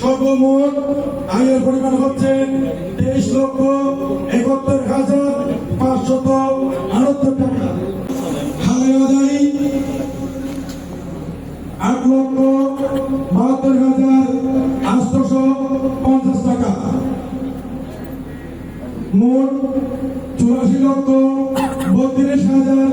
সর্বমোট আয়ের পরিমাণ হচ্ছে তেইশ লক্ষ একাত্তর হাজার পাঁচশত আটাত্তর টাকা। আদায়ী আট লক্ষ বাহাত্তর হাজার আটশোশো পঞ্চাশ টাকা। মোট চুরাশি লক্ষ বত্রিশ হাজার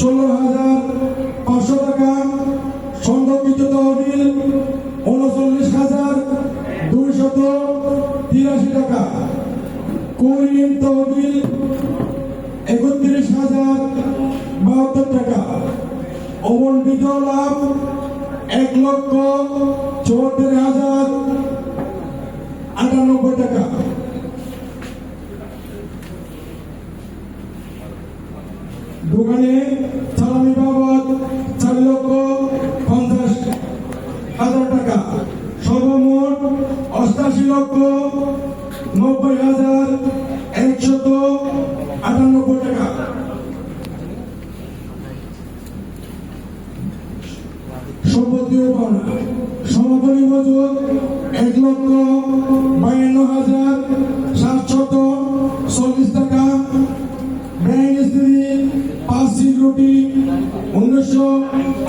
ষোলো হাজার পাঁচশো টাকা সংরক্ষিত তহবিল উনচল্লিশ হাজার দুইশত তিরাশি টাকা। কুড়িন তহবিল একত্রিশ হাজার বাহাত্তর টাকা। অবন্টিত লাভ এক লক্ষ চুয়াত্তর হাজার সম্পত্তি ও পাওনা সমাপনী মজুদ এক লক্ষ বায়ান্ন হাজার সাতশত চল্লিশ টাকা। ব্যাংক স্ত্রী পাঁচ সিকিউরিটি উনিশশো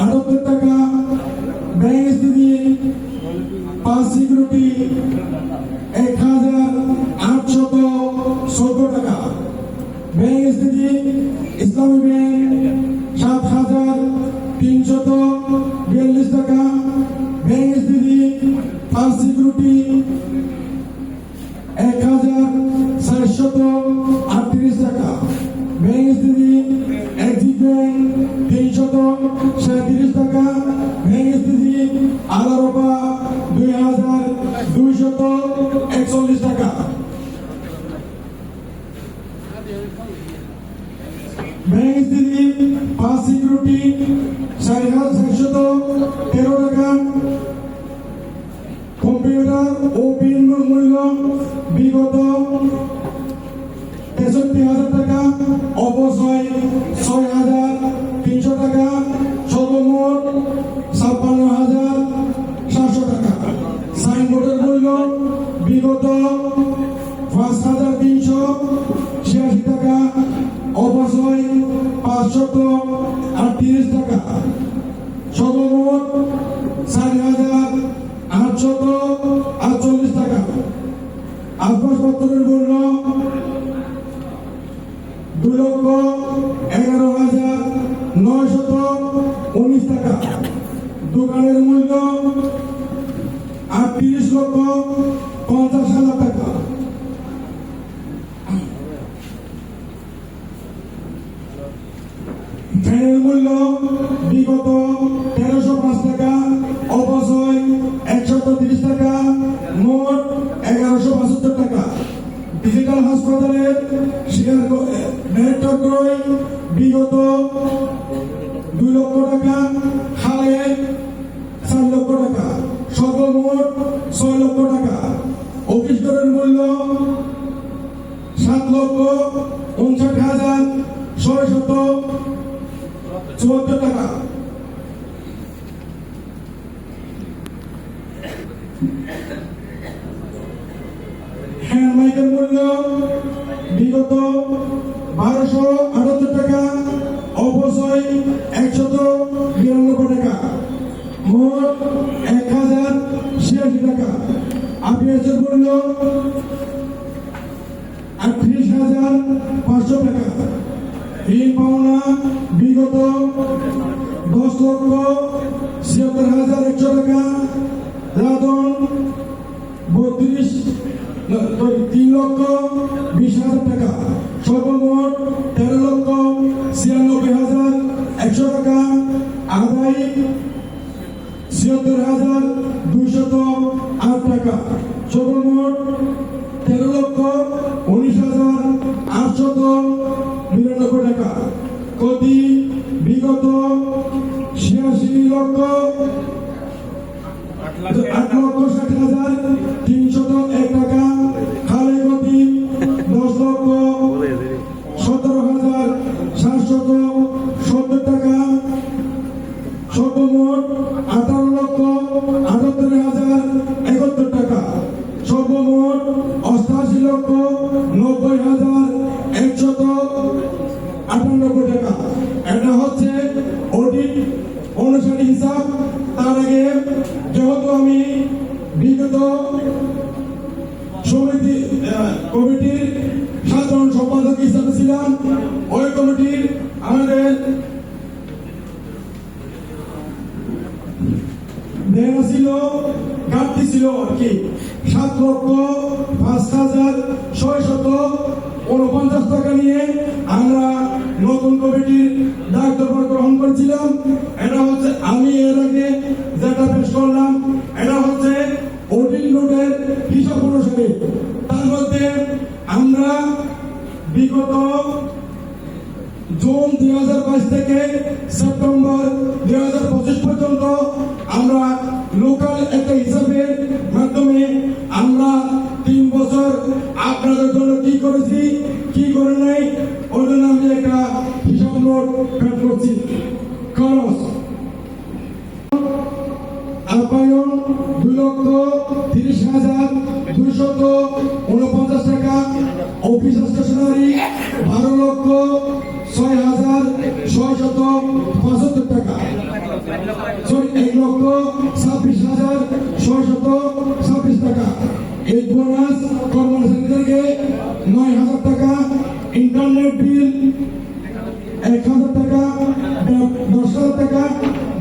আটাত্তর টাকা। ব্যাংক স্ত্রী পাঁচ সিকিউরিটি এক হাজার আটশত চোদ্দ টাকা। ব্যাংক স্ত্রী ইসলামী ব্যাংক সিকিউরিটি চার হাজার চারশত আসবাবপত্রের মূল্য দুই লক্ষ এগারো হাজার নয়শত উনিশ টাকা। দোকানের মূল্য আটত্রিশ লক্ষ পঞ্চাশ হাজার টাকা। ফ্যানের মূল্য বিগত হাসপাতালের ক্রয় বিগত দুই লক্ষ টাকা, হালে চার লক্ষ টাকা, সর্বমোট ছয় লক্ষ টাকা। অফিস দরের মূল্য সাত লক্ষ উনষাট হাজার ছয় শত চুয়াত্তর টাকা। হ্যান্ড মূল্য বিগত বারোশো আটাত্তর টাকা, অপচয় একশত বিরানব্বই টাকা। মোট এক হাজার ছিয়াশি টাকা। আপিএসের মূল্য আটত্রিশ হাজার পাঁচশো টাকা। ঋণ পাওনা বিগত দশ লক্ষ ছিয়াত্তর হাজার একশো টাকা। রাধন বত্রিশ তিন লক্ষ বিশ হাজার টাকা। সর্বমোট তেরো লক্ষ ছিয়ানব্বই হাজার একশো টাকা। আদায় ছিয়াত্তর হাজার দুইশত আট টাকা। সর্বমোট হিসাব তার আগে যেহেতু আমি বিগত সমিতি, কমিটির সাধারণ সম্পাদক হিসাবে ছিলাম, ওই কমিটির আমাদের ছিল, ঘাটতি ছিল আর কি। সাত লক্ষ উনপঞ্চাশ টাকা নিয়ে আমরা নতুন কমিটির দায়িত্বভার গ্রহণ করেছিলাম। এটা হচ্ছে, আমি এর আগে যেটা পেশ করলাম, এটা হচ্ছে ওটিং নোটের হিসাব অনুসারে তার মধ্যে আমরা বিগত জুন দুই হাজার বাইশ থেকে সেপ্টেম্বর দুই হাজার পঁচিশ পর্যন্ত আমরা লোকাল একটা করে নাই, ওই জন্য আমি একটা হিসাব নোট করছি। খরচ। আপায়ন দুই লক্ষ তিরিশ হাজার দুইশত উনপঞ্চাশ টাকা। অফিস স্টেশনারি বারো লক্ষ ছয় হাজার ছয় শত পঁচাত্তর টাকা। এক লক্ষ ছাব্বিশ হাজার ছয় শত ছাব্বিশ টাকা। এই বোনাস কর্মচারীদেরকে নয় হাজার টাকা ইন্টারনেট বিল এক হাজার টাকা, দশ হাজার টাকা,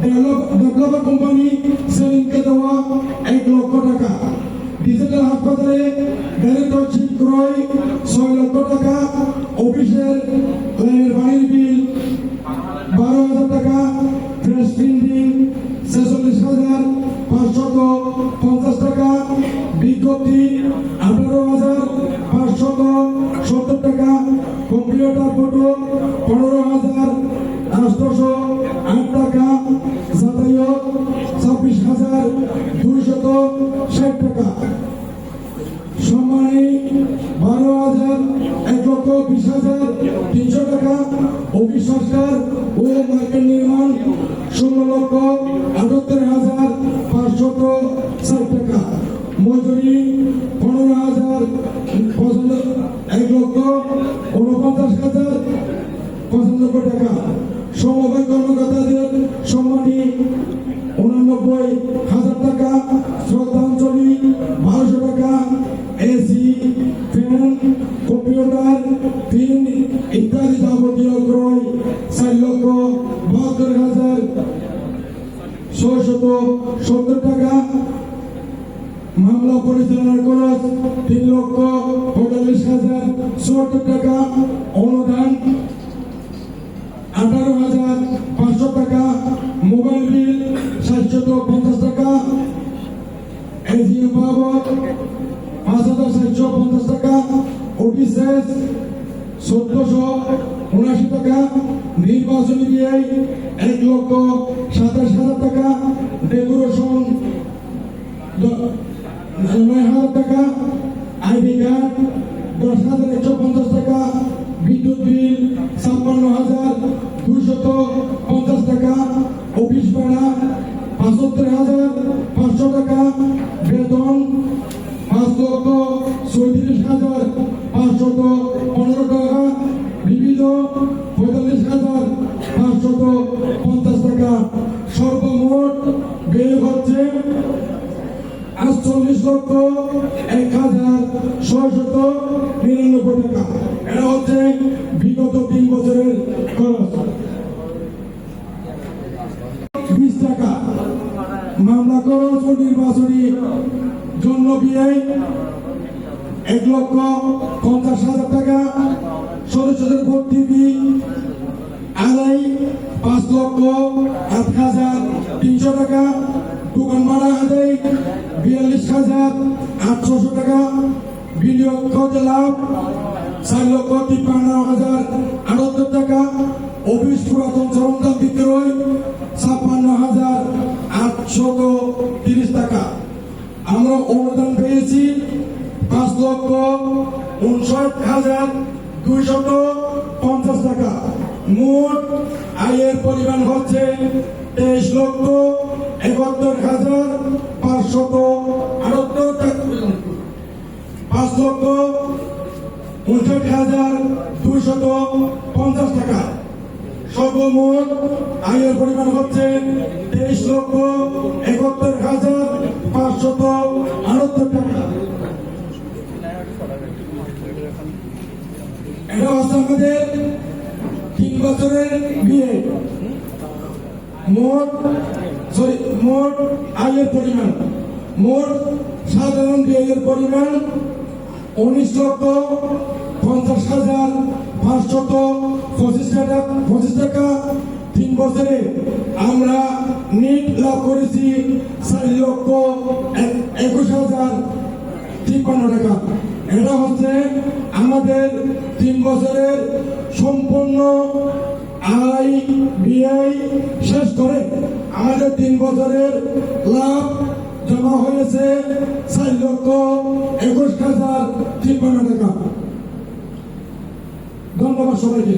ডেভেলপ- ডেভেলপার কোম্পানি সেলিংকে দেওয়া এক লক্ষ টাকা। ডিজিটাল হাসপাতালে ডাইরেক্টরশিপ ক্রয় ছয় লক্ষ টাকা, অফিসের বাড়ির বিল আট টাকা ছাব্বিশ হাজার দুইশত ষাট টাকা। সম্মানী বারো হাজার এক লক্ষ বিশ হাজার তিনশো টাকা। অফিস সংস্কার নির্মাণ ষোলো লক্ষ আটাত্তর হাজার পাঁচশত ষাট টাকা। মজুরি পনেরো হাজার এক লক্ষ উনপঞ্চাশ হাজার পঁচানব্বই টাকা। সমবায় কর্মকর্তাদের সম্মানী উনানব্বই হাজার টাকা, শ্রদ্ধাঞ্জলি বারোশো টাকা, এসি, ফ্যান, কম্পিউটার পিন ইত্যাদি যাবতীয় ক্রয় চার লক্ষ বাহাত্তর হাজার ছয়শত সত্তর টাকা। মামলা পরিচালনার খরচ তিন লক্ষ পঁয়তাল্লিশ হাজার চুয়াত্তর টাকা। অনুদান আঠারো হাজার পাঁচশো টাকা, মোবাইল বিল, সাতশত পঞ্চাশ টাকা এজিএম বাবদ পাঁচ হাজার সাতশো পঞ্চাশ টাকা ওটিসেস চোদ্দশো উনাশি টাকা, নির্বাচনী ব্যয় এক লক্ষ সাতাশ হাজার টাকা, ডেকোরেশন নয় হাজার টাকা, আইডি কার্ড দশ হাজার একশো পঞ্চাশ টাকা বিদ্যুৎ বিল ছাপ্পান্ন হাজার দুইশত পঞ্চাশ টাকা, অফিস ভাড়া পঁচাত্তর হাজার পাঁচশো টাকা, বেতন পাঁচ লক্ষ হাজার পাঁচশত পনেরো টাকা। বিবিধ মামলা খরচ ও নির্বাচনী জন্য বিয়ে। এক লক্ষ পঞ্চাশ হাজার টাকা। সদস্যদের ভর্তি ফি আড়াই পাঁচ লক্ষ আট হাজার তিনশো টাকা। দোকান ভাড়া আদায় বিয়াল্লিশ হাজার আটশোশো টাকা। বিনিয়োগ খরচ লাভ চার লক্ষ তিপ্পান্ন হাজার আটাত্তর টাকা। অফিস পুরাতন সরঞ্জাম বিক্রয় আটশত তিরিশ টাকা। আমরা অনুদান পেয়েছি পাঁচ লক্ষ উনষাট হাজার দুইশত পঞ্চাশ টাকা। মোট আয়ের পরিমাণ হচ্ছে তেইশ লক্ষ একাত্তর হাজার পাঁচশত আটাত্তর পাঁচ লক্ষ উনষাট হাজার দুইশত পঞ্চাশ টাকা। সর্বমোট আয়ের পরিমাণ হচ্ছে তেইশ লক্ষ একাত্তর হাজার পাঁচশত আটাত্তর টাকা। এটা হচ্ছে আমাদের তিন বছরের বিয়ে। মোট সরি মোট আয়ের পরিমাণ। মোট সাধারণ ব্যয়ের পরিমাণ উনিশ লক্ষ পঞ্চাশ হাজার পাঁচশত পঁচিশ টাকা পঁচিশ টাকা। তিন বছরে আমরা নিট লাভ করেছি চার লক্ষ একুশ হাজার তিপ্পান্ন টাকা। এটা হচ্ছে আমাদের তিন বছরের সম্পূর্ণ আয় ব্যয় শেষ করে। আমাদের তিন বছরের লাভ জমা হয়েছে চার লক্ষ একুশ হাজার তিপ্পান্ন টাকা। ধন্যবাদ সবাইকে।